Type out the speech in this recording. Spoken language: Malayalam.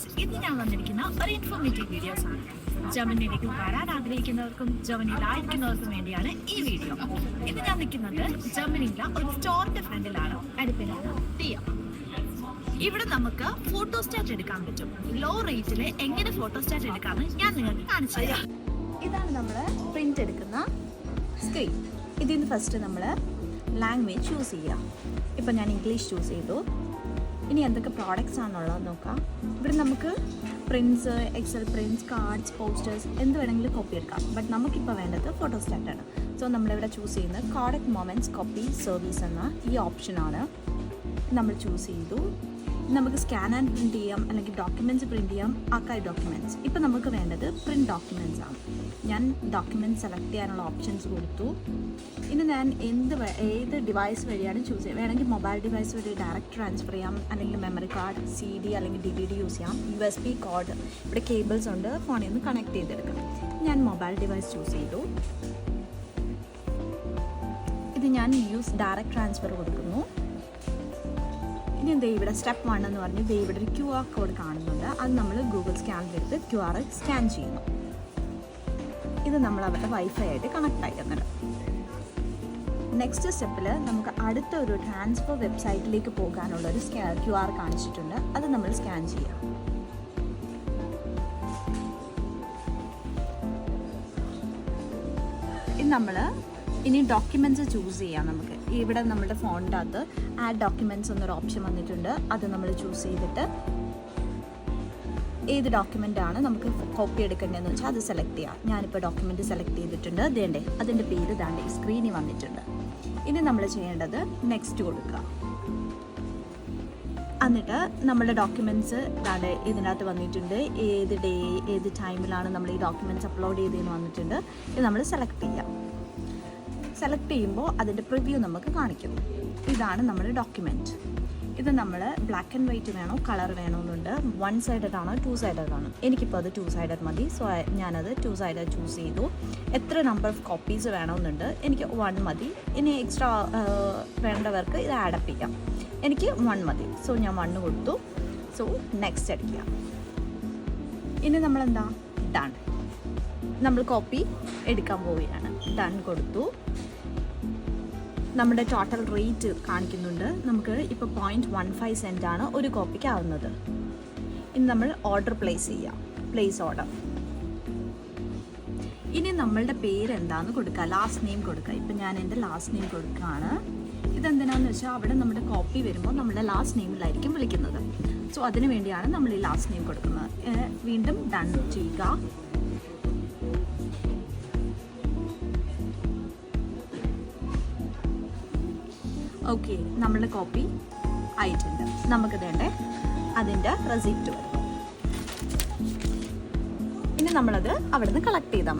ഫ്രണ്ട്സ് ഇന്ന് ഞാൻ വന്നിരിക്കുന്ന ഒരു ഇൻഫോർമേറ്റീവ് വീഡിയോസ് ആണ്. ജർമ്മനിയിലേക്ക് വരാൻ ആഗ്രഹിക്കുന്നവർക്കും ജർമ്മനിയിലായിരിക്കുന്നവർക്കും വേണ്ടിയാണ് ഈ വീഡിയോ ഇത് ഞാൻ നിൽക്കുന്നത് ജർമ്മനിയിലെ ഒരു സ്റ്റോറിന്റെ ഫ്രണ്ടിലാണ് അടുപ്പിലാണ് ഡിയോ ഇവിടെ നമുക്ക് ഫോട്ടോ ഫോട്ടോസ്റ്റാറ്റ് എടുക്കാൻ പറ്റും. ലോ റേറ്റിൽ എങ്ങനെ ഫോട്ടോ ഫോട്ടോസ്റ്റാറ്റ് എടുക്കാമെന്ന് ഞാൻ നിങ്ങൾക്ക് കാണിച്ചു തരാം. ഇതാണ് നമ്മൾ പ്രിന്റ് എടുക്കുന്ന സ്ക്രീൻ ഇതിൽ നിന്ന് ഫസ്റ്റ് നമ്മൾ ലാംഗ്വേജ് ചൂസ് ചെയ്യാം. ഇപ്പം ഞാൻ ഇംഗ്ലീഷ് ചൂസ് ചെയ്തു. ഇനി എന്തൊക്കെ പ്രോഡക്റ്റ്സ് ആണുള്ളത് നോക്കാം. ഇവിടെ നമുക്ക് prints Excel prints cards posters എന്ത് വേണമെങ്കിലും കോപ്പി എടുക്കാം. ബട്ട് നമുക്കിപ്പോൾ വേണ്ടത് ഫോട്ടോസ്റ്റാറ്റാണ് സോ നമ്മളിവിടെ ചൂസ് ചെയ്യുന്നത് കോഡക്ട് മൊമെന്റ്സ് കോപ്പി സർവീസ് എന്ന ഈ ഓപ്ഷനാണ് നമ്മൾ ചൂസ് ചെയ്തു. നമുക്ക് സ്കാൻ ആൻഡ് പ്രിന്റ് ചെയ്യാം അല്ലെങ്കിൽ ഡോക്യുമെന്റ്സ് പ്രിന്റ് ചെയ്യാം ആർക്കൈവ് ഡോക്യുമെന്റ്സ് ഇപ്പം നമുക്ക് വേണ്ടത് പ്രിന്റ് ഡോക്യുമെന്റ്സ് ആണ്. ഞാൻ ഡോക്യുമെന്റ് സെലക്ട് ചെയ്യാനുള്ള ഓപ്ഷൻസ് കൊടുത്തു. ഇനി ഞാൻ എന്ത് ഏത് ഡിവൈസ് വഴിയാണ് ചൂസ് ചെയ്യുക വേണമെങ്കിൽ മൊബൈൽ ഡിവൈസ് വഴി ഡയറക്റ്റ് ട്രാൻസ്ഫർ ചെയ്യാം അല്ലെങ്കിൽ മെമ്മറി കാർഡ് സി ഡി അല്ലെങ്കിൽ ഡി വി ഡി യൂസ് ചെയ്യാം. യു എസ് ബി കോഡ് ഇവിടെ കേബിൾസ് ഉണ്ട്. ഫോണിൽ നിന്ന് കണക്ട് ചെയ്തെടുക്കാം. ഞാൻ മൊബൈൽ ഡിവൈസ് ചൂസ് ചെയ്തു. ഇത് ഞാൻ യൂസ് ഡയറക്റ്റ് ട്രാൻസ്ഫർ കൊടുക്കുന്നു. ഇനി ദേ ഇവിടെ സ്റ്റെപ്പ് വൺ എന്ന് പറഞ്ഞ് ദേ ഇവിടെ ഒരു ക്യു ആർ കോഡ് കാണുന്നുണ്ട്. അത് നമ്മൾ ഗൂഗിൾ സ്കാനിലെടുത്ത് ക്യു ആർ സ്കാൻ ചെയ്യുന്നു. ഇത് നമ്മൾ അവരുടെ വൈഫൈ ആയിട്ട് കണക്ട് ആക്കുന്നുണ്ട് നെക്സ്റ്റ് സ്റ്റെപ്പിൽ നമുക്ക് അടുത്ത ഒരു ട്രാൻസ്ഫർ വെബ്സൈറ്റിലേക്ക് പോകാനുള്ള ഒരു സ്കാ ക്യു ആർ കാണിച്ചിട്ടുണ്ട്. അത് നമ്മൾ സ്കാൻ ചെയ്യാം. ഇത് നമ്മൾ ഇനി ഡോക്യുമെന്റ്സ് ചൂസ് ചെയ്യാം നമുക്ക്. ഇവിടെ നമ്മുടെ ഫോണിന്റെ അകത്ത് ആഡ് ഡോക്യുമെന്റ്സ് എന്നൊരു ഓപ്ഷൻ വന്നിട്ടുണ്ട്. അത് നമ്മൾ ചൂസ് ചെയ്തിട്ട് ഏത് ഡോക്യുമെന്റ് ആണ് നമുക്ക് കോപ്പി എടുക്കേണ്ടതെന്ന് വെച്ചാൽ അത് സെലക്ട് ചെയ്യാം. ഞാനിപ്പോൾ ഡോക്യുമെന്റ് സെലക്ട് ചെയ്തിട്ടുണ്ട്. ദേണ്ടേ അതിന്റെ പേര് ദാണ്ടേ സ്ക്രീനിൽ വന്നിട്ടുണ്ട്. ഇനി നമ്മൾ ചെയ്യേണ്ടത് നെക്സ്റ്റ് കൊടുക്കുക എന്നിട്ട് നമ്മുടെ ഡോക്യുമെന്റ്സ് ദാണ്ടെ ഇതിനകത്ത് വന്നിട്ടുണ്ട്. ഏത് ഡേ ഏത് ടൈമിലാണ് നമ്മൾ ഈ ഡോക്യുമെന്റ്സ് അപ്ലോഡ് ചെയ്തതെന്ന് വന്നിട്ടുണ്ട്. ഇത് നമ്മൾ സെലക്ട് ചെയ്യാം. സെലക്ട് ചെയ്യുമ്പോൾ അതിന്റെ പ്രിവ്യൂ നമുക്ക് കാണിക്കും. ഇതാണ് നമ്മുടെ ഡോക്യുമെന്റ് ഇത് നമ്മൾ ബ്ലാക്ക് ആൻഡ് വൈറ്റ് വേണോ കളർ വേണമെന്നുണ്ട് വൺ സൈഡഡ് ആണോ ടു സൈഡഡ് ആണോ? എനിക്കിപ്പോൾ അത് ടു സൈഡഡ് മതി. സോ ഞാനത് ടു സൈഡഡ് ചൂസ് ചെയ്തു. എത്ര നമ്പർ ഓഫ് കോപ്പീസ് വേണമെന്നുണ്ട് എനിക്ക് വൺ മതി. ഇനി എക്സ്ട്രാ വേണ്ടവർക്ക് ഇത് ആഡപ്പ് ചെയ്യാം. എനിക്ക് വൺ മതി. സോ ഞാൻ വണ്ണ് കൊടുത്തു. സോ നെക്സ്റ്റ് അടിക്കുക ഇനി നമ്മൾ എന്താ ഡൺ നമ്മൾ കോപ്പി എടുക്കാൻ പോവുകയാണ്. ഡൺ കൊടുത്തു. നമ്മുടെ ടോട്ടൽ റേറ്റ് കാണിക്കുന്നുണ്ട്. നമുക്ക് ഇപ്പോൾ പോയിന്റ് വൺ ഫൈവ് സെന്റ് ആണ് ഒരു കോപ്പിക്ക് ആവുന്നത്. ഇനി നമ്മൾ ഓർഡർ പ്ലേസ് ചെയ്യാം. പ്ലേസ് ഓർഡർ ഇനി നമ്മളുടെ പേര് എന്താണെന്ന് കൊടുക്കുക ലാസ്റ്റ് നെയിം കൊടുക്കുക ഇപ്പം ഞാൻ എന്റെ ലാസ്റ്റ് നെയിം കൊടുക്കുകയാണ്. ഇതെന്തിനാന്ന് വെച്ചാൽ അവിടെ നമ്മുടെ കോപ്പി വരുമ്പോൾ നമ്മുടെ ലാസ്റ്റ് നെയിമിലായിരിക്കും വിളിക്കുന്നത്. സോ അതിനു വേണ്ടിയാണ് നമ്മൾ ഈ ലാസ്റ്റ് നെയിം കൊടുക്കുന്നത്. വീണ്ടും ഡൺ ചെയ്യുക. ഓക്കെ നമ്മളുടെ കോപ്പി ആയിട്ടുണ്ട്. നമുക്ക് വേണ്ടേ അതിന്റെ റെസിപ്റ്റ് വരും. ഇനി നമ്മളത് അവിടെ നിന്ന് കളക്ട് ചെയ്താൽ